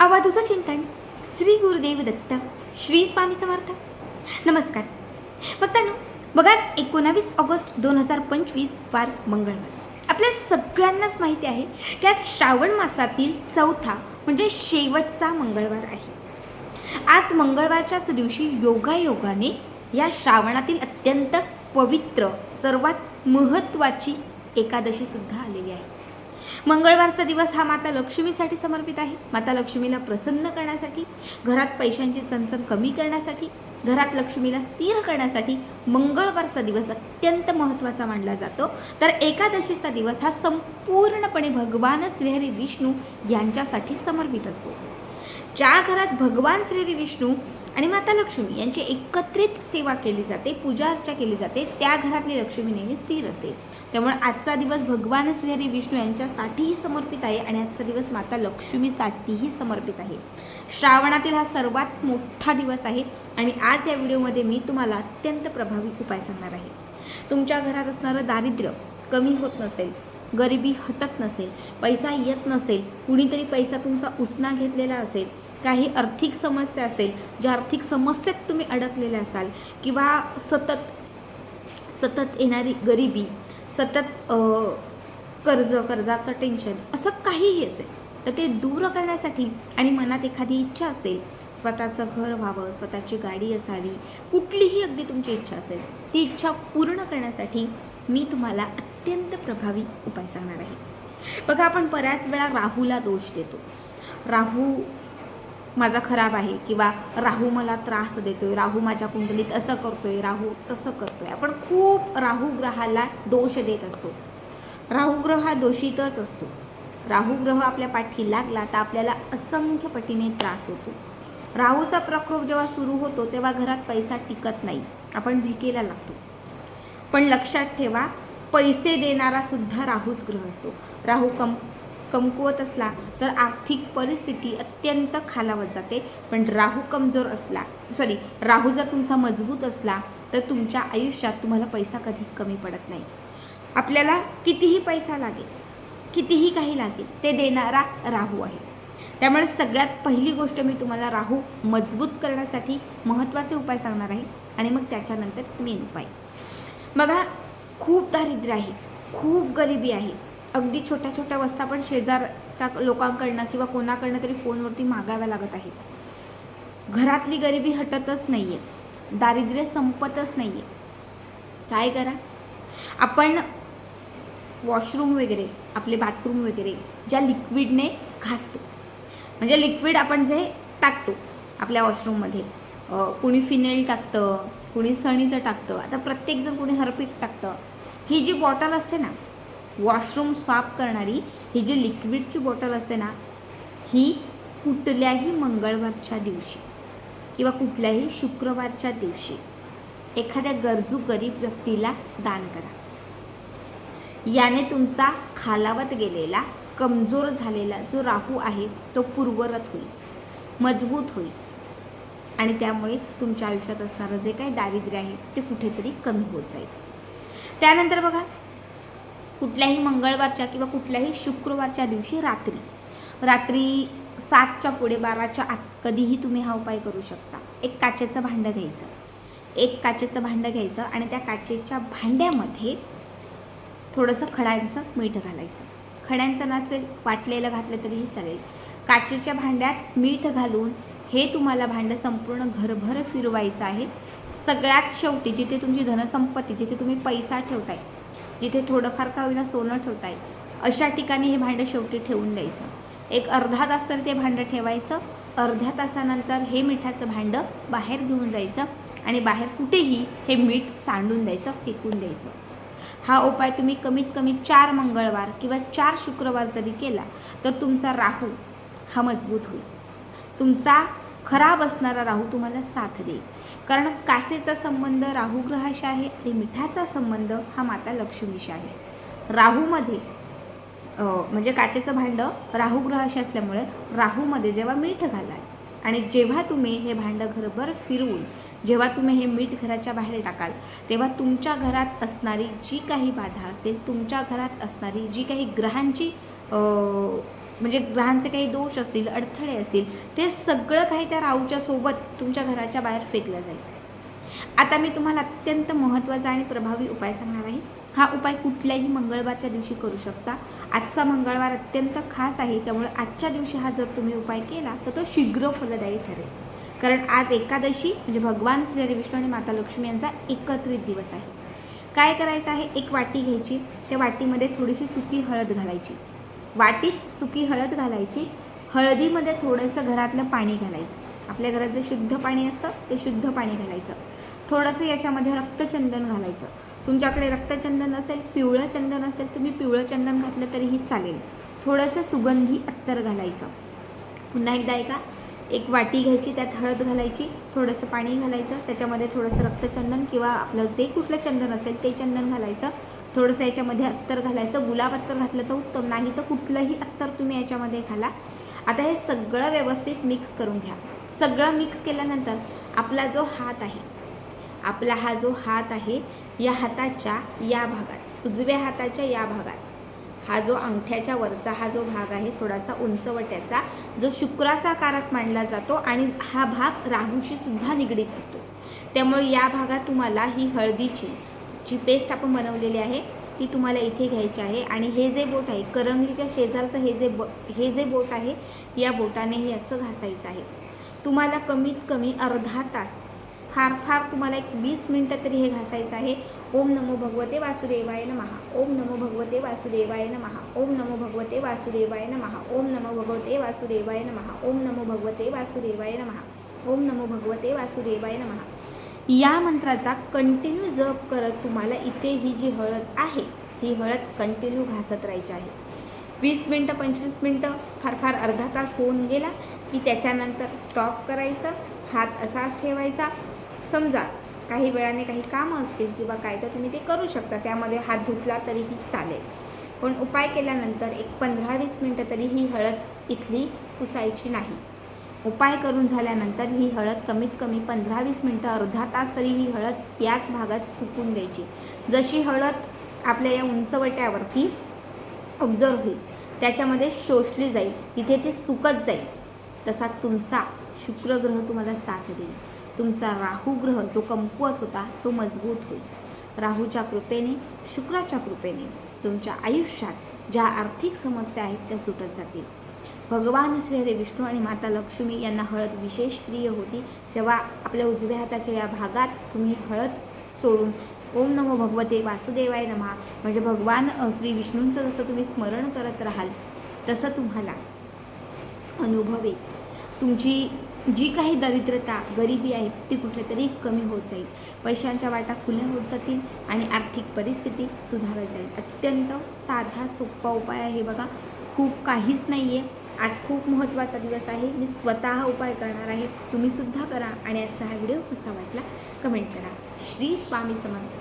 आवाजाचं चिंतन श्री गुरुदेव दत्त श्री स्वामी समर्थ. नमस्कार. भक्तांनो बघाच एकोणावीस ऑगस्ट दोन हजार पंचवीस वार मंगळवार. आपल्या सगळ्यांनाच माहिती आहे की आज श्रावण मासातील चौथा म्हणजे शेवटचा मंगळवार आहे. आज मंगळवारच्याच दिवशी योगायोगाने या श्रावणातील अत्यंत पवित्र सर्वात महत्त्वाची एकादशी सुद्धा आलेली मंगळवारचा दिवस हा माता लक्ष्मीसाठी समर्पित आहे. माता लक्ष्मीला प्रसन्न करण्यासाठी घरात पैशांची चणचण कमी करण्यासाठी घरात लक्ष्मीला स्थिर करण्यासाठी मंगळवारचा दिवस अत्यंत महत्त्वाचा मानला जातो. तर एकादशीचा दिवस हा संपूर्णपणे भगवान श्रीहरी विष्णू यांच्यासाठी समर्पित असतो. ज्या घरात भगवान श्रीहरी विष्णू आणि माता लक्ष्मी यांची एकत्रित सेवा केली जाते पूजा अर्चा केली जाते त्या घरातली लक्ष्मी नेहमी स्थिर असते. त्यामुळे आजचा दिवस भगवान श्रीहरी विष्णू यांच्यासाठीही समर्पित आहे आणि आजचा दिवस माता लक्ष्मीसाठीही समर्पित आहे. श्रावणातील हा सर्वात मोठा दिवस आहे आणि आज या व्हिडिओमध्ये मी तुम्हाला अत्यंत प्रभावी उपाय सांगणार आहे. तुमच्या घरात असणारं दारिद्र्य कमी होत नसेल गरिबी हटत नसेल पैसा येत नसेल कुणीतरी पैसा तुमचा उसना घेतलेला असेल काही आर्थिक समस्या असेल ज्या आर्थिक समस्येत तुम्ही अडकलेले असाल किंवा सतत सतत येणारी गरिबी सतत कर्ज कर्जाचं टेन्शन असं काहीही असेल तर ते दूर करण्यासाठी आणि मनात एखादी इच्छा असेल स्वतःचं घर व्हावं स्वतःची गाडी असावी कुठलीही अगदी तुमची इच्छा असेल ती इच्छा पूर्ण करण्यासाठी मी तुम्हाला अत्यंत प्रभावी उपाय सांगणार आहे. बघा आपण बऱ्याच वेळा राहूला दोष देतो. राहू माझा खराब आहे किंवा राहू मला त्रास देतोय राहू माझ्या कुंडलीत असं करतोय राहू तसं करतोय. आपण खूप राहू ग्रहाला दोष देत असतो. राहू ग्रह हा दोषितच असतो. राहू ग्रह आपल्या पाठी लागला तर आपल्याला असंख्य पटीने त्रास होतो. राहूचा प्रकोप जेव्हा सुरू होतो तेव्हा घरात पैसा टिकत नाही. आपण भिकेला लागतो. पण लक्षात ठेवा पैसे देणारा सुद्धा राहूच ग्रह असतो राहू कम कमकुवत असला तर आर्थिक परिस्थिती अत्यंत खालावत जाते. पण राहू कमजोर असला सॉरी राहू जर तुमचा मजबूत असला तर तुमच्या आयुष्यात तुम्हाला पैसा कधी कमी पडत नाही. आपल्याला कितीही पैसा लागेल कितीही काही लागेल ते देणारा राहू आहे. त्यामुळे सगळ्यात पहिली गोष्ट मी तुम्हाला राहू मजबूत करण्यासाठी महत्त्वाचे उपाय सांगणार आहे आणि मग त्याच्यानंतर मेन उपाय. बघा खूप दारिद्र्य आहे खूप गरिबी आहे अगदी छोट्या छोट्या वस्ता पण शेजारच्या लोकांकडनं किंवा कोणाकडनं तरी फोनवरती मागाव्या लागत आहेत. घरातली गरिबी हटतच नाही आहे दारिद्र्य संपतच नाही आहे काय करा? आपण वॉशरूम वगैरे आपले बाथरूम वगैरे ज्या लिक्विडने घासतो. म्हणजे लिक्विड आपण जे टाकतो आपल्या वॉशरूममध्ये कुणी फिनेल टाकतं कुणी सणीचं टाकतं आता प्रत्येकजण कुणी हरपीक टाकतं. ही जी बॉटल असते ना वॉशरूम साफ करणारी ही जी लिक्विडची बॉटल असते ना ही कुठल्याही मंगळवारच्या दिवशी किंवा कुठल्याही शुक्रवारच्या दिवशी एखाद्या गरजू गरीब व्यक्तीला दान करा. याने तुमचा खालावत गेलेला कमजोर झालेला जो राहू आहे तो पूर्वरत होईल मजबूत होईल. आणि त्यामुळे तुमच्या आयुष्यात असणारं जे काही दारिद्र्य आहे ते कुठेतरी कमी होत जाईल. त्यानंतर बघा कुठल्याही मंगळवारच्या किंवा कुठल्याही शुक्रवारच्या दिवशी रात्री. रात्री सातच्या पुढे बाराच्या आत कधीही तुम्ही हा उपाय करू शकता. एक काचेचं भांडं घ्यायचं. एक काचेचं भांडं घ्यायचं आणि त्या काचेच्या भांड्यामध्ये थोडंसं खड्यांचं मीठ घालायचं. खड्यांचं नसेल वाटलेलं घातलं तरीही चालेल. काचेच्या भांड्यात मीठ घालून हे तुम्हाला भांडं संपूर्ण घरभर फिरवायचं आहे. सगळ्यात शेवटी जिथे तुमची धनसंपत्ती जिथे तुम्ही पैसा ठेवताय जिथे थोडंफार का होईना सोनं ठेवता येईल अशा ठिकाणी हे भांडं शेवटी ठेवून द्यायचं. एक अर्धा तास तर ते भांडं ठेवायचं. अर्ध्या तासानंतर हे मिठाचं भांडं बाहेर घेऊन जायचं आणि बाहेर कुठेही हे मीठ सांडून द्यायचं फेकून द्यायचं. हा उपाय तुम्ही कमीत कमी चार मंगळवार किंवा चार शुक्रवार जरी केला तर तुमचा राहू हा मजबूत होईल. तुमचा खराब असणारा राहू तुम्हाला साथ देईल कारण काचेचा संबंध राहू ग्रहाशी आहे आणि मिठाचा संबंध हा माता लक्ष्मीशी आहे. राहूमध्ये म्हणजे काचेचं भांडं राहू ग्रहाशी असल्यामुळे राहूमध्ये जेव्हा मीठ घालाल आणि जेव्हा तुम्ही हे भांडं घरभर फिरवून जेव्हा तुम्ही हे मीठ घराच्या बाहेर टाकाल तेव्हा तुमच्या घरात असणारी जी काही बाधा असेल तुमच्या घरात असणारी जी काही ग्रहांची म्हणजे ग्रहांचे काही दोष असतील अडथळे असतील ते सगळं काही त्या राहूच्या सोबत तुमच्या घराच्या बाहेर फेकलं जाईल. आता मी तुम्हाला अत्यंत महत्त्वाचा आणि प्रभावी उपाय सांगणार आहे. हा उपाय कुठल्याही मंगळवारच्या दिवशी करू शकता. आजचा मंगळवार अत्यंत खास आहे त्यामुळे आजच्या दिवशी हा जर तुम्ही उपाय केला तर तो शीघ्र फलदायी ठरेल. कारण आज एकादशी म्हणजे भगवान श्री हरी विष्णू आणि माता लक्ष्मी यांचा एकत्रित दिवस आहे. काय करायचं आहे? एक वाटी घ्यायची. त्या वाटीमध्ये थोडीशी सुकी हळद घालायची. वाटीत सुकी हळद घालायची. हळदीमध्ये थोडंसं घरातलं पाणी घालायचं. आपल्या घरात जे शुद्ध पाणी असतं ते शुद्ध पाणी घालायचं. थोडंसं याच्यामध्ये रक्तचंदन घालायचं. तुमच्याकडे रक्तचंदन असेल पिवळं चंदन असेल तुम्ही पिवळं चंदन घातलं तरीही चालेल. थोडंसं सुगंधी अत्तर घालायचं. पुन्हा एकदा ऐका. एक वाटी घ्यायची त्यात हळद घालायची थोडंसं पाणी घालायचं त्याच्यामध्ये थोडंसं रक्तचंदन किंवा आपलं जे कुठलं चंदन असेल ते चंदन घालायचं. थोडंसं याच्यामध्ये अत्तर घालायचं गुलाब अत्तर घातलं तर उत्तम नाही तर कुठलंही अत्तर तुम्ही याच्यामध्ये घाला. आता हे सगळं व्यवस्थित मिक्स करून घ्या. सगळं मिक्स केल्यानंतर आपला जो हात आहे आपला हा जो हात आहे या हाताच्या या भागात उजव्या हाताच्या या भागात हा जो अंगठ्याच्या वरचा हा जो भाग आहे थोडासा उंचवट्याचा जो शुक्राचा कारक मानला जातो आणि हा भाग राहूशी सुद्धा निगडीत असतो. त्यामुळे या भागात तुम्हाला ही हळदीची जी पेस्ट आपण बनवलेली आहे ती तुम्हाला इथे घ्यायची आहे. आणि हे जे बोट आहे करंगलीच्या शेजारचं हे जे ब हे जे बोट आहे या बोटाने हे असं घासायचं आहे. तुम्हाला कमीत कमी अर्धा तास फार फार तुम्हाला एक वीस मिनटं तरी हे घासायचं आहे. ओम नमो भगवते वासुदेवाय नमहा ओम नमो भगवते वासुदेवाय नमहा ओम नमो भगवते वासुदेवाय नमहा ओम नमो भगवते वासुदेवाय नमः. ओम नमो भगवते वासुदेवाय नमहा ओम नमो भगवते वासुदेवाय नमः. या मंत्राचा कंटिन्यू जप करत तुम्हाला इथे ही जी हळद आहे ही हळद कंटिन्यू घासत राहायची आहे. वीस मिनटं पंचवीस मिनटं फार फार अर्धा तास होऊन गेला की त्याच्यानंतर स्टॉप करायचं हात असाच ठेवायचा. समजा काही वेळाने काही कामं असतील किंवा काय तर तुम्ही ते करू शकता त्यामध्ये हात धुतला तरीही चालेल. पण उपाय केल्यानंतर एक पंधरा वीस मिनटं तरी ही हळद इथली पुसायची नाही. उपाय करून झाल्यानंतर ही हळद कमीत कमी पंधरा वीस मिनटं अर्धा तास तरी ही हळद याच भागात सुकून द्यायची. जशी हळद आपल्या या उंचवट्यावरती ऑब्झर्व होईल त्याच्यामध्ये शोषली जाईल तिथे ते सुकत जाईल तसा तुमचा शुक्रग्रह तुम्हाला साथ देईल. तुमचा राहू ग्रह जो कमकुवत होता तो मजबूत होईल. राहूच्या कृपेने शुक्राच्या कृपेने तुमच्या आयुष्यात ज्या आर्थिक समस्या आहेत त्या सुटत जातील. भगवान श्रीहरी विष्णू आणि माता लक्ष्मी यांना हळद विशेष प्रिय होती. जेव्हा आपल्या उजव्या हाताच्या या भागात तुम्ही हळद सोडून ओम नमो भगवते वासुदेवाय नमः म्हणजे भगवान श्री विष्णूंचं जसं तुम्ही स्मरण करत राहाल तसं तुम्हाला अनुभवे तुमची जी काही दरिद्रता गरिबी आहे ती कुठेतरी कमी होत जाईल. पैशांच्या वाटा खुल्या होत जातील आणि आर्थिक परिस्थिती सुधारत जाईल. अत्यंत साधा सोपा उपाय आहे बघा. खूप काहीच नाही आहे आज खूप महत्त्वाचा दिवस आहे. मी स्वतः उपाय करणार आहे. तुम्हीसुद्धा करा आणि आजचा हा व्हिडिओ कसा वाटला? कमेंट करा. श्री स्वामी समर्थ.